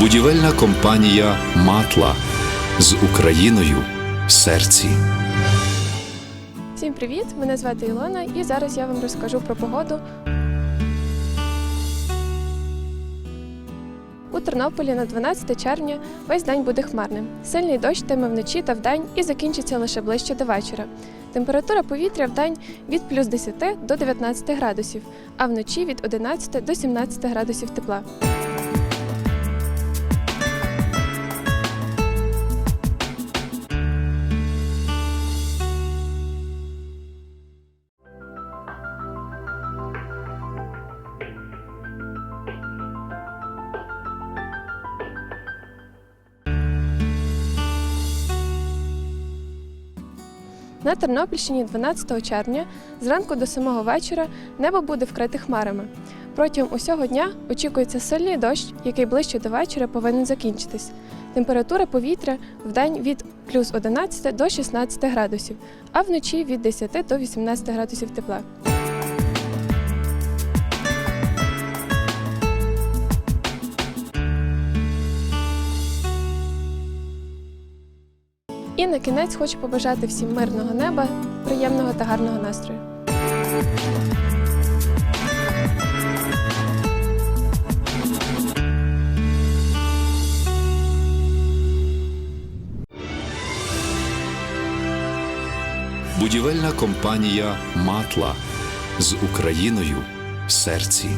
Будівельна компанія Матла з Україною в серці. Всім привіт! Мене звати Ілона, і зараз я вам розкажу про погоду. У Тернополі на 12 червня весь день буде хмарним. Сильний дощ тиме вночі та вдень і закінчиться лише ближче до вечора. Температура повітря вдень від плюс 10 до 19 градусів, а вночі від 11 до 17 градусів тепла. На Тернопільщині 12 червня зранку до самого вечора небо буде вкрите хмарами. Протягом усього дня очікується сильний дощ, який ближче до вечора повинен закінчитись. Температура повітря в день від плюс 11 до 16 градусів, а вночі від 10 до 18 градусів тепла. І на кінець хочу побажати всім мирного неба, приємного та гарного настрою. Будівельна компанія Матла з Україною в серці.